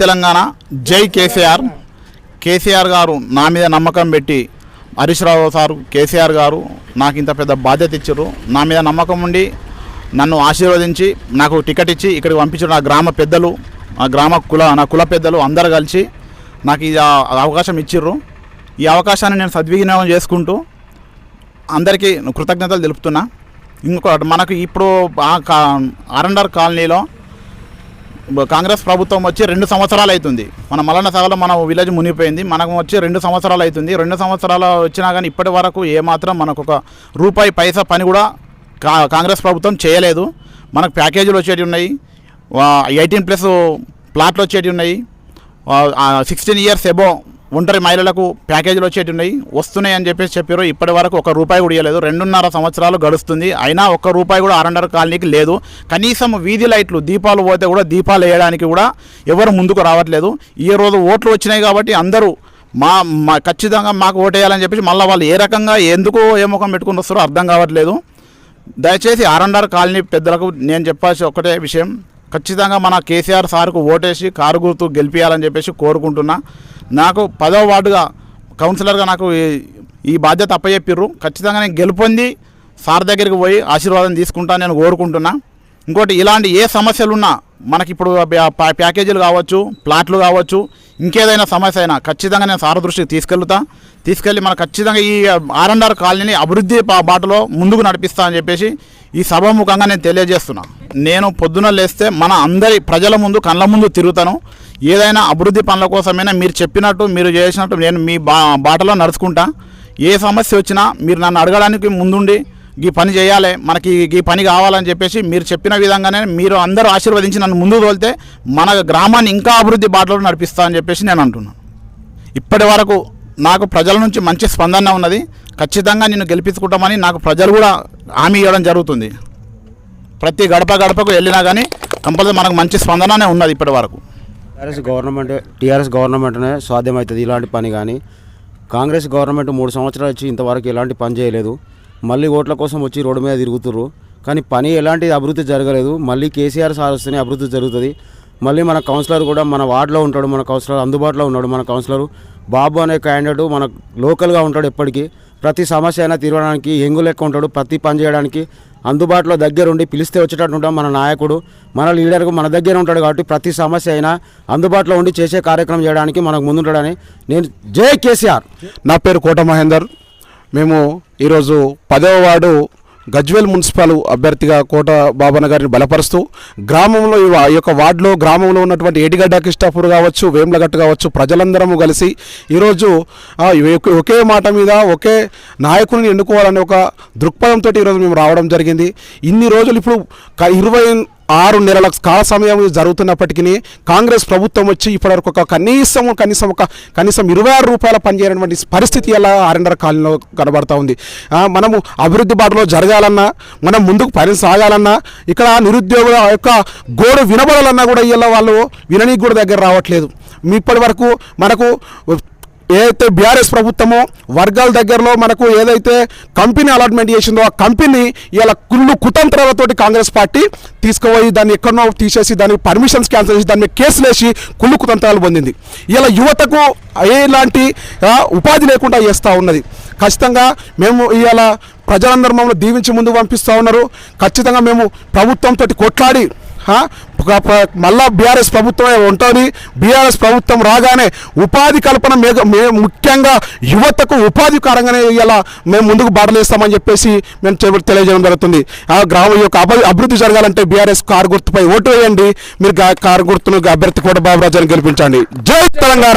తెలంగాణ. జై కేసీఆర్. కేసీఆర్ గారు నా మీద నమ్మకం పెట్టి హరీష్ రావు సారు కేసీఆర్ గారు నాకు ఇంత పెద్ద బాధ్యత ఇచ్చారు. నా మీద నమ్మకం ఉండి నన్ను ఆశీర్వదించి నాకు టికెట్ ఇచ్చి ఇక్కడికి పంపించారు నా గ్రామ పెద్దలు నా గ్రామ కుల నా కుల పెద్దలు అందరు కలిసి నాకు ఈ అవకాశం ఇచ్చిర్రు ఈ అవకాశాన్ని నేను సద్వినియోగం చేసుకుంటూ అందరికీ కృతజ్ఞతలు తెలుపుతున్నా. ఇంకొక మనకు ఇప్పుడు ఆర్ఎండ్ఆర్ కాలనీలో కాంగ్రెస్ ప్రభుత్వం వచ్చి రెండు సంవత్సరాలు అవుతుంది. మన మలన సాగలో మన విలేజ్ మునిగిపోయింది. మనకు వచ్చి రెండు సంవత్సరాలు అవుతుంది. రెండు సంవత్సరాలు వచ్చినా కానీ ఇప్పటి వరకు ఏమాత్రం మనకు ఒక రూపాయి పైసా పని కూడా కా కాంగ్రెస్ ప్రభుత్వం చేయలేదు. మనకు ప్యాకేజీలు వచ్చేవి ఉన్నాయి. ఎయిటీన్ ప్లస్ ప్లాట్లు వచ్చేవి ఉన్నాయి. సిక్స్టీన్ ఇయర్స్ ఎబో ఒంటరి మహిళలకు ప్యాకేజీలు వచ్చేటి ఉన్నాయి వస్తున్నాయి అని చెప్పేసి చెప్పారు. ఇప్పటి వరకు ఒక రూపాయి కూడా ఇవ్వలేదు రెండున్నర సంవత్సరాలు గడుస్తుంది. అయినా ఒక్క రూపాయి కూడా ఆరండర్ కాలనీకి లేదు. కనీసం వీధి లైట్లు దీపాలు పోతే కూడా దీపాలు వేయడానికి కూడా ఎవరు ముందుకు రావట్లేదు. ఈ రోజు ఓట్లు వచ్చినాయి కాబట్టి అందరూ మా మా ఖచ్చితంగా మాకు ఓటేయాలని చెప్పేసి మళ్ళీ వాళ్ళు ఏ రకంగా ఎందుకు ఏ ముఖం పెట్టుకుని వస్తారో అర్థం కావట్లేదు. దయచేసి ఆర్ఎండ్ఆర్ కాలనీ పెద్దలకు నేను చెప్పాల్సి ఒకటే విషయం. ఖచ్చితంగా మన కేసీఆర్ సార్కు ఓటేసి కారు గుర్తు గెలిపించాలని చెప్పేసి కోరుకుంటున్నా. నాకు పదవ వార్డుగా కౌన్సిలర్గా నాకు ఈ- ఈ బాధ్యత అప్పచెప్పిర్రు. ఖచ్చితంగా నేను గెలుపొంది సార్ దగ్గరికి పోయి ఆశీర్వాదం తీసుకుంటా నేను కోరుకుంటున్నా. ఇంకోటి ఇలాంటి ఏ సమస్యలున్నా మనకి ఇప్పుడు ప్యాకేజీలు కావచ్చు ప్లాట్లు కావచ్చు ఇంకేదైనా సమస్య అయినా ఖచ్చితంగా నేను సార్ దృష్టికి తీసుకెళ్తా. తీసుకెళ్ళి మన ఖచ్చితంగా ఈ ఆర్ఎన్ఆర్ కాలనీని అభివృద్ధి పా- బాటలో ముందుకు నడిపిస్తా అని చెప్పేసి ఈ సభాముఖంగా నేను తెలియజేస్తున్నా. నేను పొద్దున లేస్తే మన అందరి ప్రజల ముందు కళ్ళ ముందు తిరుగుతాను. ఏదైనా అభివృద్ధి పనుల కోసమైనా మీరు చెప్పినట్టు మీరు చేసినట్టు నేను మీ బా బాటలో నడుచుకుంటా. ఏ సమస్య వచ్చినా మీరు నన్ను అడగడానికి ముందుండి ఈ పని చేయాలి మనకి ఈ పని కావాలని చెప్పేసి మీరు చెప్పిన విధంగానే మీరు అందరూ ఆశీర్వదించి నన్ను ముందుకు తోలితే మన గ్రామాన్ని ఇంకా అభివృద్ధి బాటలో నడిపిస్తా అని చెప్పేసి నేను అంటున్నాను ఇప్పటి వరకు నాకు ప్రజల నుంచి మంచి స్పందన ఉన్నది. ఖచ్చితంగా నేను గెలిపించుకుంటామని నాకు ప్రజలు కూడా హామీ ఇవ్వడం జరుగుతుంది. ప్రతి గడప గడపకు వెళ్ళినా కానీ కంపల్సరీ మనకు మంచి స్పందననే ఉన్నది ఇప్పటి వరకు. టీఆర్ఎస్ గవర్నమెంట్ టీఆర్ఎస్ గవర్నమెంట్నే సాధ్యమవుతుంది ఇలాంటి పని కానీ కాంగ్రెస్ గవర్నమెంట్ మూడు సంవత్సరాలు వచ్చి ఇంతవరకు ఎలాంటి పని చేయలేదు. మళ్ళీ ఓట్ల కోసం వచ్చి రోడ్డు మీద తిరుగుతుర్రు. కానీ పని ఎలాంటి అభివృద్ధి జరగలేదు. మళ్ళీ కేసీఆర్ సార్ వస్తేనే అభివృద్ధి జరుగుతుంది. మళ్ళీ మన కౌన్సిలర్ కూడా మన వార్డులో ఉంటాడు మన కౌన్సిలర్ అందుబాటులో ఉన్నాడు మన కౌన్సిలర్. బాబు అనే క్యాండిడేట్ మన లోకల్గా ఉంటాడు ఎప్పటికీ. ప్రతి సమస్య అయినా తీరడానికి ఎంగు లెక్క ఉంటాడు ప్రతి పని చేయడానికి. అందుబాటులో దగ్గరుండి పిలిస్తే వచ్చేటట్టు ఉంటాం మన నాయకుడు. మన లీడర్కు మన దగ్గర ఉంటాడు కాబట్టి ప్రతి సమస్య అయినా అందుబాటులో ఉండి చేసే కార్యక్రమం చేయడానికి మనకు ముందుంటాడని నేను జై కేసీఆర్. నా పేరు కోట మహేందర్. మేము ఈరోజు పదవ వార్డు గజ్వేల్ మున్సిపల్ అభ్యర్థిగా కోట బాబన్న గారిని బలపరుస్తూ గ్రామంలో ఈ యొక్క వార్డులో గ్రామంలో ఉన్నటువంటి ఏటిగడ్డ కిష్టాపూర్ కావచ్చు వేములగట్టు కావచ్చు ప్రజలందరము కలిసి ఈరోజు ఒకే- మాట మీద ఒకే నాయకుడిని ఎన్నుకోవాలనే ఒక దృక్పథంతో ఈరోజు మేము రావడం జరిగింది. ఇన్ని రోజులు ఇప్పుడు ఇరవై ఆరు నెలల కాల సమయం జరుగుతున్నప్పటికీ కాంగ్రెస్ ప్రభుత్వం వచ్చి ఇప్పటివరకు ఒక కనీసం కనీసం ఒక కనీసం ఇరవై ఆరు రూపాయల పనిచేయనటువంటి పరిస్థితి ఎలా ఆర్ఎండర్ కాలంలో కనబడతా ఉంది. మనము అభివృద్ధి బాటలో జరగాలన్నా మనం ముందుకు పని సాగాలన్నా ఇక్కడ నిరుద్యోగుల యొక్క గోడు వినబడాలన్నా కూడా ఇలా వాళ్ళు విననీకి కూడా దగ్గర రావట్లేదు. ఇప్పటి వరకు మనకు ఏదైతే బీఆర్ఎస్ ప్రభుత్వమో వర్గాల దగ్గరలో మనకు ఏదైతే కంపెనీ అలాట్మెంట్ చేసిందో ఆ కంపెనీ ఇలా కుళ్ళు కుతంత్రాలతోటి కాంగ్రెస్ పార్టీ తీసుకుపోయి దాన్ని ఎక్కడో తీసేసి దానికి పర్మిషన్స్ క్యాన్సిల్ చేసి దాని మీద కేసులు వేసి కుళ్ళు కుతంత్రాలు పొందింది. ఇలా యువతకు ఎలాంటి ఉపాధి లేకుండా చేస్తూ ఉన్నది. ఖచ్చితంగా మేము ఇవాళ ప్రజలందరూ మమ్మల్ని దీవించి ముందు పంపిస్తూ ఉన్నారు. ఖచ్చితంగా మేము ప్రభుత్వంతో కొట్లాడి మళ్ళా బీఆర్ఎస్ ప్రభుత్వమే ఉంటుంది. బీఆర్ఎస్ ప్రభుత్వం రాగానే ఉపాధి కల్పన మేఘ ముఖ్యంగా యువతకు ఉపాధి కారంగానే ఇలా మేము ముందుకు బాటలేస్తామని చెప్పేసి మేము తెలియజేయడం జరుగుతుంది. ఆ గ్రామం యొక్క అభివృద్ధి జరగాలంటే బీఆర్ఎస్ కారు గుర్తుపై ఓటు వేయండి. మీరు కారు గుర్తును అభ్యర్థి కూడా బాబురాజాన్ని గెలిపించండి. జై తెలంగాణ!